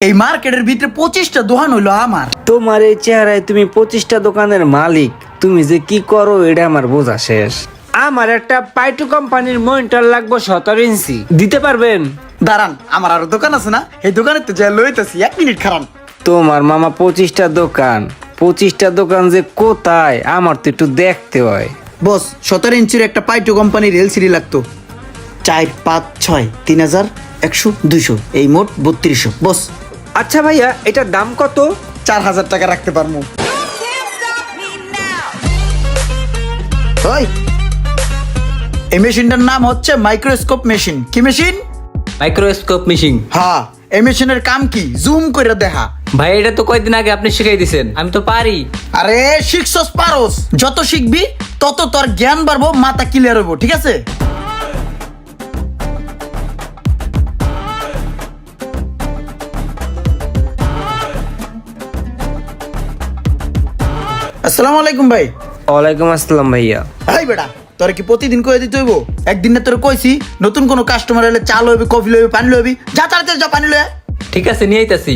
এই মার্কেটের ভিতরে পঁচিশটা দোকান হইল আমার। তোমার এই চেহারায় তুমি পঁচিশটা দোকানের মালিক। তুমি যে কি করো এটা আমার বোঝা শেষ। আমার একটা পাইটু কোম্পানির মনিটর লাগবে সতেরো ইঞ্চি। দিতে পারবেন? দাঁড়ান আমার আরও দোকান আছে না? এই দোকানে তো যা লইতেছি এক মিনিট খারান। তোমার মামা পঁচিশটা দোকান। পঁচিশটা দোকান যে কোথায় আমার তো একটু দেখতে হয়। বস সতেরো ইঞ্চির একটা পাইটু কোম্পানির এলসিডি লাগতো। চার পাঁচ ছয় তিন হাজার একশো দুইশো এই মোট বত্রিশশো। বস আচ্ছা ভাইয়া এটার দাম কত? চার হাজার টাকা রাখতে পারব। ওই এই মেশিনটার নাম হচ্ছে মাইক্রোস্কোপ মেশিন। কি মেশিন? Microscope machine. হ্যাঁ এই মেশিনের কাম কি? জুম করে দেখা। ভাই এটা তো কয়দিন আগে আপনি শিখাই দিছেন। আমি তো পারি। আরে শিখছস পারোস। যত শিখবি তত তোর জ্ঞান বাড়বো মাথা ক্লিয়ার হইব ঠিক আছে? আসসালামু আলাইকুম ভাই। ওয়ালাইকুম আসসালাম ভাইয়া। ভাই বেটা তোর কি প্রতিদিন কয়ে দিতে হইব? একদিন না তোর কইছি নতুন কোনো কাস্টমার এলে চা লইবি কফি লইবি পানি লইবি। যা তাড়াতাড়ি যা পানি লয়ে ঠিক আছে নিয়ে আইতাছি।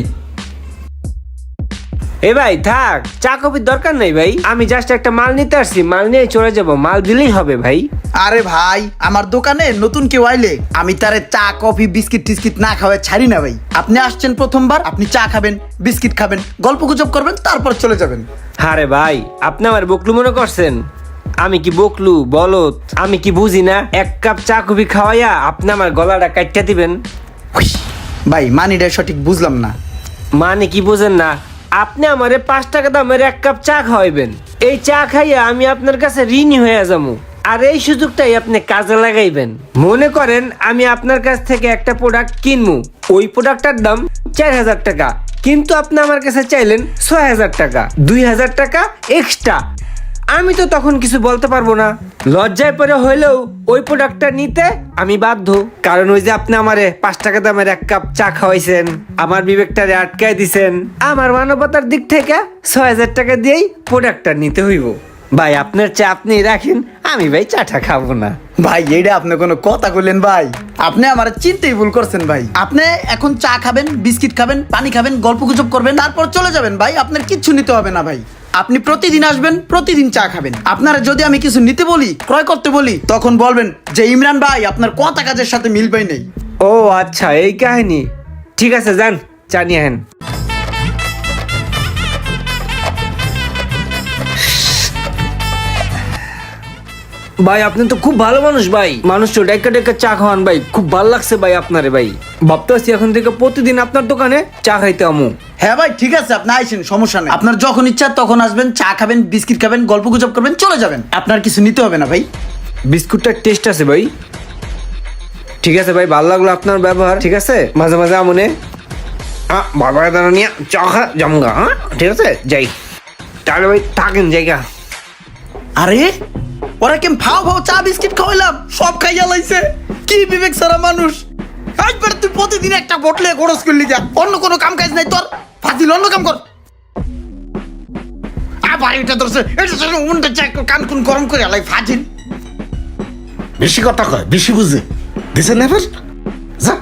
এ ভাই থাক চা কপির দরকার নেই ভাই। আমি জাস্ট একটা মাল নিতে আসছি মাল নিয়ে চলে যাব মাল দিলেই হবে ভাই। আরে ভাই আমার দোকানে নতুন কেউ আইলে আমি তারে চা কফি বিস্কিট টিস্কিট না খাওয়াই ছাড়ি না ভাই। আপনি আসছেন প্রথমবার আপনি চা খাবেন বিস্কিট খাবেন গল্প গুজব করবেন তারপর চলে যাবেন। আরে ভাই আপনি আমার বকলু মনে করছেন? আমি কি বকলু বলত আমি কি বুঝি না? এক কাপ চা কফি খাওয়াইয়া আপনি আমার গলাটা কাটটা দিবেন। ভাই মানিটা সঠিক বুঝলাম না। মানে কি বুঝেন না? আপনি আমারে পাঁচ টাকা দামের এক কাপ চা খাওয়াইবেন। এই চা খাইয়া আমি আপনার কাছে ঋণী হয়ে যাব। আর এই সুযোগটাই আপনি কাজে লাগাইবেন। মনে করেন আমি আপনার কাছ থেকে একটা প্রোডাক্ট কিনবো। ওই প্রোডাক্টটার দাম চার হাজার টাকা। কিন্তু আপনি আমার কাছে চাইলেন ছয় হাজার টাকা। দুই হাজার টাকা এক্সট্রা আমি তো তখন কিছু বলতে পারব না। লজ্জায় পরে হইলেও ওই প্রোডাক্টটা নিতে আমি বাধ্য। কারণ ওই যে আপনি আমারে পাঁচ টাকা দামের এক কাপ চা খাওয়াইছেন, আমার বিবেকটারে আটকায় দিছেন। আমার মানবতার দিক থেকে ছয় হাজার টাকা দিয়েই প্রোডাক্টটা নিতে হইব। ভাই, আপনার চা আপনি রাখেন, আমি ভাই চাটা খাব না। ভাই এইটা আপনি কোনো কথা কইলেন ভাই। আপনি আমার চিন্তাই ভুল করছেন ভাই। আপনি এখন চা খাবেন, বিস্কিট খাবেন, পানি খাবেন, গল্প গুজব করবেন, তারপর চলে যাবেন ভাই। আপনার কিচ্ছু নিতে হবে না ভাই। আপনি প্রতিদিন আসবেন, প্রতিদিন চা খাবেন। আপনারা যদি আমি কিছু নিতে বলি, ক্রয় করতে বলি, তখন বলবেন যে, ইমরান ভাই, আপনার কথা কাজের সাথে মিল পাই নেই। ও আচ্ছা এই কাহিনী। ঠিক আছে, যান, চা নিয়ে আহেন। ভাই, আপনি তো খুব ভালো মানুষ, ভাই। মানুষ ডেকা ডেকা চা খাওয়ান, ভাই। খুব ভালো লাগছে, ভাই, আপনারে, ভাই। ভাবতেছি এখন থেকে প্রতিদিন আপনার দোকানে চা খাইতে আমু। হ্যাঁ ভাই ঠিক আছে আপনি আইসেন সমস্যা নেই। আপনার যখন ইচ্ছা তখন আসবেন চা খাবেন বিস্কিট খাবেন গল্প গুজব করবেন চলে যাবেন। আপনার কিছু নিতে হবে না ভাই। বিস্কুটটার টেস্ট আছে ভাই। ঠিক আছে ভাই ভালো লাগল আপনার ব্যবহার। ঠিক আছে মাঝে মাঝে আমনে। বাবা দাঁড়া নিয়ে চা খা জামগা হ্যাঁ ঠিক আছে যাই। তাহলে ভাই থাকেন জায়গা। আরে ওরা কেম ফাও ফাও চা বিস্কিট খাওয়াইলাম সব খাইয়া লাইছে। কি বিবেক সারা মানুষ। একবার তুই প্রতিদিন একটা বটলে খরচ করলি যা অন্য কোনো কাম কাজ নাই তোর। ফাজিল অন্য কাম কর। আবার এটা ধরছে এটা ধরছে উনটা চা কান কুন গরম করে আলাই ফাজিল। বেশি কথা কয় বেশি বুঝে। দিছে না এবার? যা।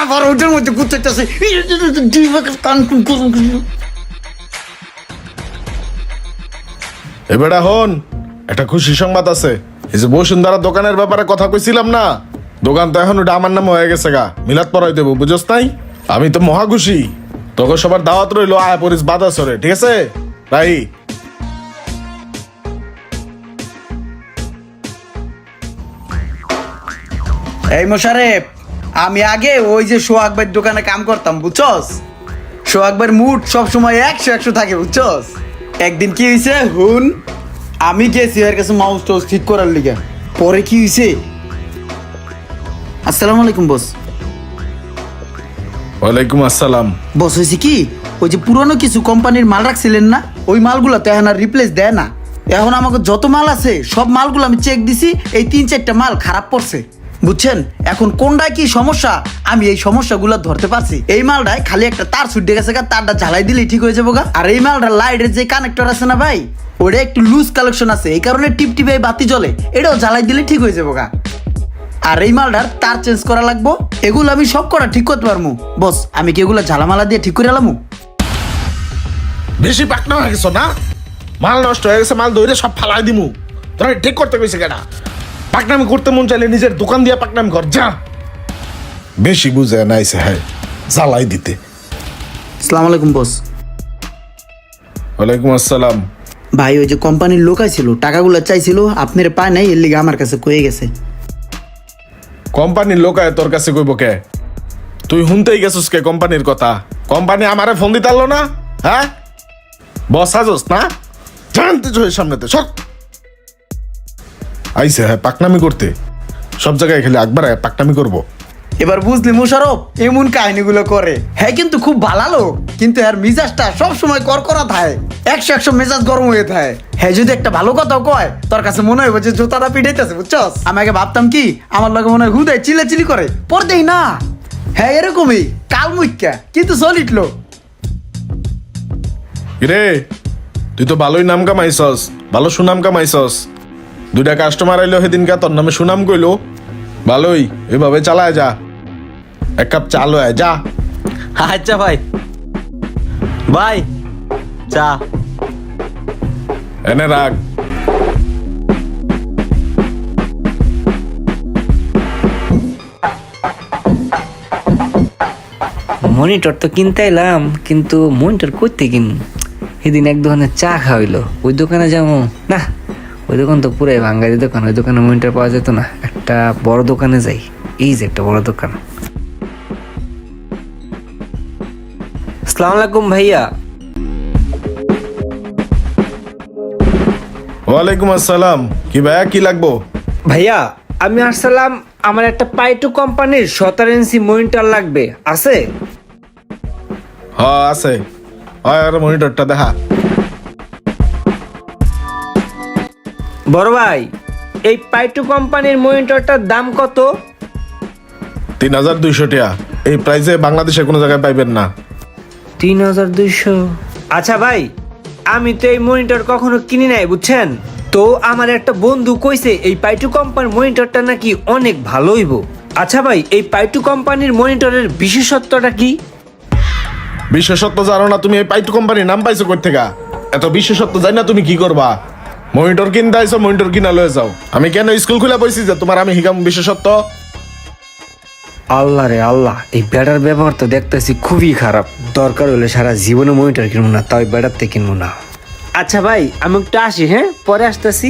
আবার ওটার মধ্যে গুতাইতেছে কান কুন গরম করে এবারে হন একটা খুশি সংবাদ আছে। এই যে বসুন্ধরা দোকানের ব্যাপারে কথা কইছিলাম না। দোকান তো এখন ওটা আমার হয়ে গেছে গা। মিলাদ পরাই দেবো, বুঝস আমি তো তোকে সবার দাওয়াত রইল, আয় পরিস সরে ঠিক আছে? তাই এই মোশারেফ, আমি আগে ওই যে সোহাগ দোকানে কাম করতাম বুঝছস সোহাগ মুড সবসময় একশো একশো থাকে বুঝছস একদিন কি হয়েছে হুন আমি গেছি এর কাছে মাউস টাউস ঠিক করার লিগে? পরে কি হয়েছে আসসালামু আলাইকুম বস ওয়ালাইকুম আসসালাম। বস হয়েছে কি? ওই যে পুরনো কিছু কোম্পানির মাল রাখছিলেন না ওই মালগুলো তো এখন আর রিপ্লেস দেয় না। এখন আমাকে যত মাল আছে সব মালগুলো আমি চেক দিছি এই তিন চারটা মাল খারাপ পড়ছে। বুঝছেন? এখন কোনটায় কি সমস্যা? আমি এই সমস্যাগুলো ধরতে পারছি। এই মালটায় খালি একটা তার ছুটে গেছে তারটা ঝালাই দিলেই ঠিক হয়ে যাব গা। আর এই মালটার লাইটের যে কানেক্টর আছে না ভাই, ওটা একটু লুজ কালেকশন আছে, এই কারণে টিপ টিপে বাতি জ্বলে, এটাও জ্বালাই দিলে ঠিক হয়ে যাব গা। আর এই মালটার তার চেঞ্জ করা লাগবো, এগুলো আমি সব করা ঠিক করতে পারব বস, আমি কি এগুলো ঝালামালা দিয়ে ঠিক করে এলামু? বেশি পাকনা হয়ে গেছো না? মাল নষ্ট হয়ে গেছে, মাল দইরে সব ফালাই দিমু। তোরা ঠিক করতে কইছে কেনা পাকনামি করতে মন চাইলে নিজের দোকান দিয়ে পাকনামি কর যা। বেশি বুঝে নাইছে হ্যাঁ জ্বালাই দিতে। আসসালামু আলাইকুম বস। ওয়ালাইকুম আসসালাম। ভাই ওই যে কোম্পানির লোক ছিল টাকাগুলো চাইছিল আপনার পায় নাই এর লিগে আমার কাছে কয়ে গেছে। কোম্পানির লোক আয় তোর কাছে কইব কে? তুই শুনতেই গেছিস কে কোম্পানির কথা? কোম্পানি আমারে ফোন দিতে পারল না? হ্যাঁ? বস আজস না? জানতে সামনেতে সব আইসে হ্যাঁ পাকনামি করতে। সব জায়গায় খেলে একবার পাকনামি করব। এবার বুঝলি মুশারফ এমন কাহিনীগুলো করে। হ্যাঁ কিন্তু খুব ভালো লোক। কিন্তু এর মিজাজটা সব সময় করকরা থাকে। একশো একশো মেজাজ গরম হয়ে থাকে। হ্যাঁ যদি একটা ভালো কথা কয় তোর কাছে মনে হয় যে জোতাটা পিঠাইতেছে বুঝছস? আমি আগে ভাবতাম কি আমার লগে মনে হয় হুদায় চিলে চিলি করে। পড়তেই না। হ্যাঁ এরকমই। কাল মুখ্যা কিন্তু সলিড লোক। রে তুই তো ভালোই নাম কামাইছস ভালো সুনাম কামাইছস। দুইটা কাস্টমার আইলো সেদিনকা তোর নামে সুনাম কইলো। ভালোই এভাবে চালায় যা। এক কাপ চাল হয় যা। আচ্ছা ভাই। ভাই চা। এনে রাখ। মনিটর তো কিনতে এলাম কিন্তু মনিটর করতে কিন সেদিন এক দোকানে চা খাওয়াইলো ওই দোকানে যাব। না ওই দোকান তো পুরাই বাঙালি দোকান ওই দোকানে মনিটর পাওয়া যেত না। একটা বড় দোকানে যাই এই যে একটা বড় দোকান। আসসালামু আলাইকুম ভাইয়া। ওয়ালাইকুম আসসালাম। কি ভাইয়া কি লাগবো? ভাইয়া আমি আসসালাম আমার একটা পাইটু কোম্পানির সতেরো ইঞ্চি মনিটর লাগবে আছে? হ আছে। হয় আর মনিটরটা দেখা। বড় ভাই এই পাইটু কোম্পানির মনিটরটার দাম কত? তিন হাজার দুইশো টাকা। এই প্রাইসে বাংলাদেশে কোনো জায়গায় পাইবেন না। তিন হাজার দুইশো? আচ্ছা ভাই আমি তো এই মনিটর কখনো কিনি নাই বুঝছেন? তো আমার একটা বন্ধু কইছে এই পাইটু কোম্পানির মনিটরটা নাকি অনেক ভালো হইব। আচ্ছা ভাই এই পাইটু কোম্পানির মনিটরের বিশেষত্বটা কি? বিশেষত্ব জানো না তুমি এই পাইটু কোম্পানির নাম পাইছো কই থেকে? এত বিশেষত্ব জানি না তুমি কি করবা। মনিটর কিনতে আইছো মনিটর কিনা লয়ে যাও। আমি কেন স্কুল খুলে বইছি যে তোমার আমি হিকাম বিশেষত্ব? আল্লাহ রে আল্লাহ এই ব্যাটার ব্যবহার তো দেখতেছি খুবই খারাপ। দরকার হলে সারা জীবনে মনিটর কিনবো না তাই ব্যাটারতে কিনবো না। আচ্ছা ভাই আমি একটু আসি হ্যাঁ? পরে আসতেছি।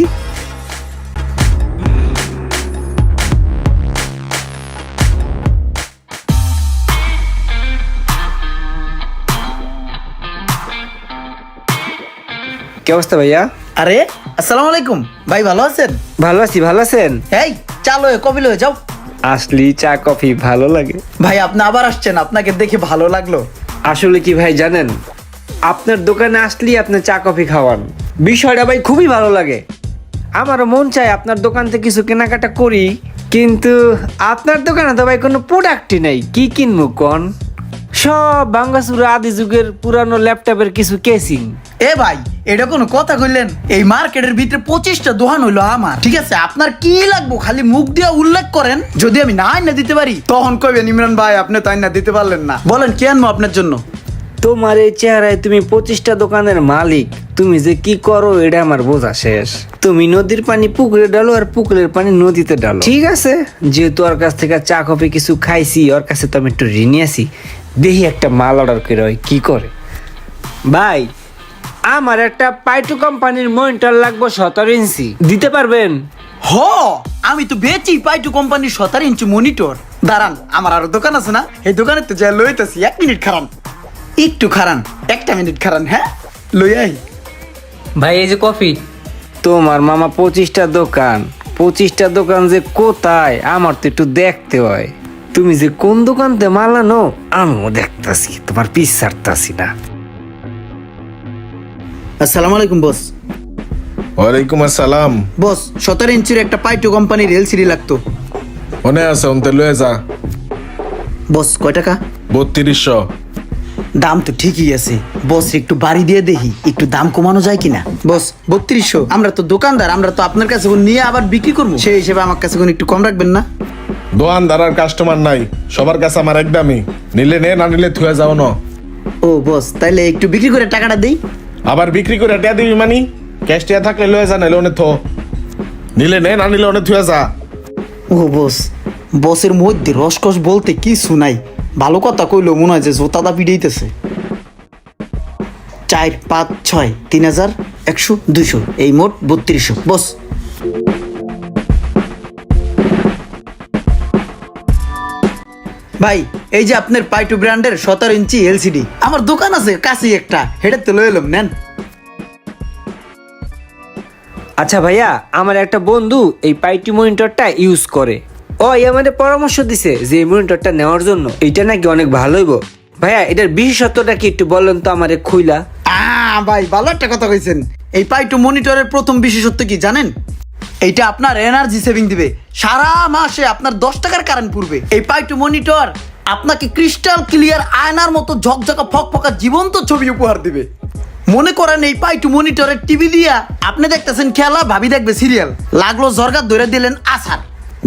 কি অবস্থা ভাইয়া? আরে আসসালামু আলাইকুম। ভাই ভালো আছেন? ভালো আছি ভালো আছেন? এই চালো কবিল হয়ে যাও। আসলি চা কফি ভালো লাগে। ভাই আপনি আবার আসছেন আপনাকে দেখে ভালো লাগল। আসলে কি ভাই জানেন? আপনার দোকানে আসলেই আপনি চা কফি খাওয়ান। বিষয়টা ভাই খুবই ভালো লাগে। আমারও মন চায় আপনার দোকান থেকে কিছু কেনাকাটা করি কিন্তু আপনার দোকানে তো ভাই কোনো প্রোডাক্টই নেই। কি কিনবো কোন? সব বাঙ্গাসুর আদি যুগের পুরানো ল্যাপটপের কিছু কেসিং এ ভাই এটা কোনো কথা কইলেন? এই মার্কেটের ভিতরে পঁচিশটা দোকান হইল আমার ঠিক আছে? আপনার কি লাগবো? খালি মুখ দিয়ে উল্লেখ করেন। যদি আমি না আইনা দিতে পারি তখন কইবেন ইমরান ভাই আপনি তো আইনা দিতে পারলেন না। বলেন কি আনব আপনার জন্য? তোমার এই চেহারায় তুমি পঁচিশটা দোকানের মালিক। তুমি যে কি করো এটা আমার বোঝা শেষ। তুমি নদীর পানি পুকুরে ডালো আর পুকুরের পানি নদীতে ডালো। ঠিক আছে। যেহেতু ওর কাছ থেকে চা কফি কিছু খাইছি ওর কাছে তো আমি একটু ঋণী আছি। দেখি একটা মাল অর্ডার করে ওই কি করে? ভাই আমার একটা পাইটু কোম্পানির মনিটর লাগবে সতেরো ইঞ্চি। দিতে পারবেন? হ আমি তো বেচি পাইটু কোম্পানির সতেরো ইঞ্চি মনিটর দাঁড়ান আমার আরও দোকান আছে না? এই দোকানে তো যা লইতেছি এক মিনিট খারান। একটু খারান একটা মিনিট খারান হ্যাঁ? লই আই। ভাই এই যে কফি। তোমার মামা পঁচিশটা দোকান। পঁচিশটা দোকান যে কোথায় আমার তো একটু দেখতে হয়। তুমি যে কোন দোকানতে মাল আনো আমিও দেখতাছি তোমার পিস ছাড়তাছি না। আসসালামু আলাইকুম বস। ওয়ালাইকুম আসসালাম। বস সতেরো ইঞ্চির একটা পাইটু কোম্পানির এলসিডি লাগতো। মনে আছে অন্তে লয়ে যা। বস কয় টাকা? বত্রিশশো। দাম তো ঠিকই আছে। বস একটু বাড়ি দিয়ে দেখি একটু দাম কমানো যায় কিনা? বস বত্রিশশো। আমরা তো দোকানদার আমরা তো আপনার কাছে নিয়ে আবার বিক্রি করব। সেই হিসেবে আমার কাছে একটু কম রাখবেন না? দোয়ানদার আর কাস্টমার নাই সবার কাছে আমার একদমই নিলে নে না নিলে থুয়ে যাও না। ও বস তাইলে একটু বিক্রি করে টাকাটা দেই। আবার বিক্রি করে টিয়া দিবি মানি? ক্যাশ টিয়া থাকলে লয়ে যা নাইলে অনেক থো। নিলে নে না নিলে অনেক থুয়ে যা। ও বস বসের মধ্যে রসকস বলতে কি শুনাই ভালো কথা কইলো মনে হয় যে জোতাদা পিড়াইতেছে চার পাঁচ ছয় তিন হাজার একশো দুশো এই মোট বত্রিশশো। বস। ভাই এই যে আপনার পাইটু ব্র্যান্ডের সতেরো ইঞ্চি এলসিডি আমার দোকান আছে কাছেই একটা হেডে তো লয়ে এলাম নেন। আচ্ছা ভাইয়া আমার একটা বন্ধু এই পাইটি মনিটরটা ইউজ করে। ও এই আমাদের পরামর্শ দিছে যে এই মনিটরটা নেওয়ার জন্য। এটা নাকি অনেক ভালো হইব। ভাইয়া এটার বিশেষত্বটা কি একটু বলেন তো আমার খুইলা। আহ, ভাই ভালো একটা কথা কইছেন। এই পাইটু মনিটরের প্রথম বিশেষত্ব কি জানেন? এইটা আপনার এনার্জি সেভিং দিবে। সারা মাসে আপনার দশ টাকার কারেন্ট পড়বে। এই পাইটু মনিটর আপনাকে ক্রিস্টাল ক্লিয়ার আয়নার মতো ঝকঝকা, ফকফকা, জীবন্ত ছবি উপহার দিবে। মনে করেন এই পাইটু মনিটরের টিভি দিয়া আপনি দেখতেছেন খেলা, ভাবি দেখবে সিরিয়াল লাগল জর্গা ধরে দিলেন আসার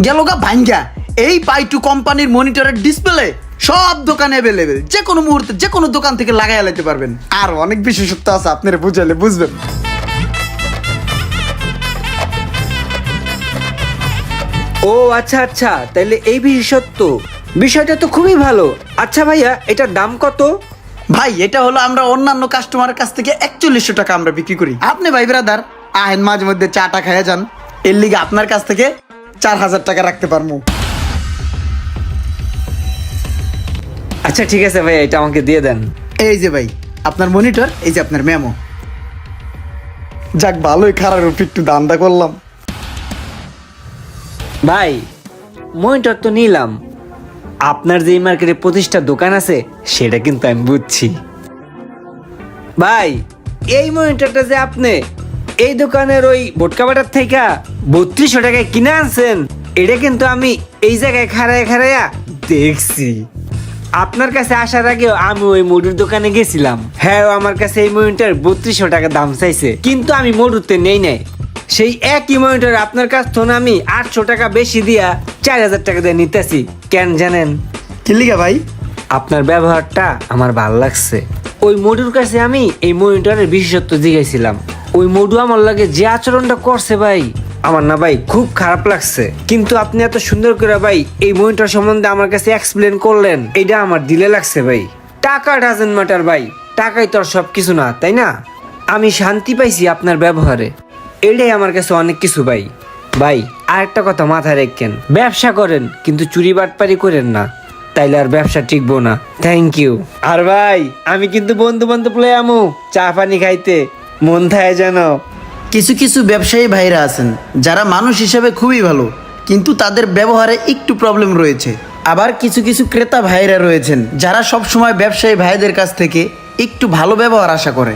গেল গা ভাঙ্গা। এই পাইটু কোম্পানির মনিটরের ডিসপ্লে সব দোকানে অ্যাভেলেবেল যে কোনো মুহূর্তে, যে কোনো দোকান থেকে লাগাই লাইতে পারবেন। আর অনেক বিশেষত্ব আছে, আপনারা বুঝাইলে বুঝবেন। ও আচ্ছা আচ্ছা তাহলে এই বিশেষত্ব। বিষয়টা তো খুবই ভালো। আচ্ছা ভাইয়া এটার দাম কত? ভাই এটা হলো আমরা অন্যান্য কাস্টমারের কাছ থেকে একচল্লিশশো টাকা আমরা বিক্রি করি। আপনি ভাই ব্রাদার আহেন মাঝে মধ্যে চাটা খাইয়া যান। এর লিগে আপনার কাছ থেকে চার হাজার টাকা রাখতে পারব আচ্ছা ঠিক আছে ভাইয়া এটা আমাকে দিয়ে দেন। এই যে ভাই আপনার মনিটর এই যে আপনার মেমো যাক ভালোই খারাপ একটু দান্দা করলাম। ভাই মনিটর তো নিলাম। আপনার যে মার্কেটে প্রতিষ্ঠা দোকান আছে, সেটা কিন্তু আমি বুঝছি। ভাই, এই মনিটরটা যে আপনি, এই দোকানের ওই বোটকা বাটার থেকে বত্রিশশো টাকায় কিনে আনছেন, এটা কিন্তু আমি এই জায়গায় খাড়ায় খাড়াইয়া দেখছি। আপনার কাছে আসার আগেও আমি ওই মডুর দোকানে গেছিলাম। হ্যাঁ আমার কাছে এই মনিটর বত্রিশশো টাকা দাম চাইছে, কিন্তু আমি মডুরতে নেই নাই। সেই একই মনিটর আপনার কাছ থেকে আমি আটশো টাকা বেশি দিয়া চার হাজার টাকা দিয়ে নিতেছি। কেন জানেন? কি লিগা ভাই? আপনার ব্যবহারটা আমার ভালো লাগছে। ওই মডুর কাছে আমি এই মনিটরের বিশেষত্ব জিজ্ঞাসিলাম। ওই মডু আমার লাগে যে আচরণটা করছে ভাই আমার না ভাই খুব খারাপ লাগছে। কিন্তু আপনি এত সুন্দর করে ভাই এই মনিটর সম্বন্ধে আমার কাছে এক্সপ্লেন করলেন এটা আমার দিলে লাগছে ভাই। টাকা ডাজেন্ট ম্যাটার ভাই টাকাই তো আর সব কিছু না তাই না? আমি শান্তি পাইছি আপনার ব্যবহারে। এটাই আমার কাছে অনেক কিছু ভাই। ভাই আর একটা কথা মাথায় রাখেন। ব্যবসা করেন কিন্তু চুরি বাটপারি করেন না। তাইলে আর ব্যবসা টিকবো না। থ্যাংক ইউ আর ভাই আমি কিন্তু বন্ধু বান্ধব লয়ে আমু চা পানি খাইতে। মন থায় যেন। কিছু কিছু ব্যবসায়ী ভাইরা আছেন যারা মানুষ হিসেবে খুবই ভালো কিন্তু তাদের ব্যবহারে একটু প্রবলেম রয়েছে। আবার কিছু কিছু ক্রেতা ভাইরা রয়েছেন যারা সব সময় ব্যবসায়ী ভাইদের কাছ থেকে একটু ভালো ব্যবহার আশা করে।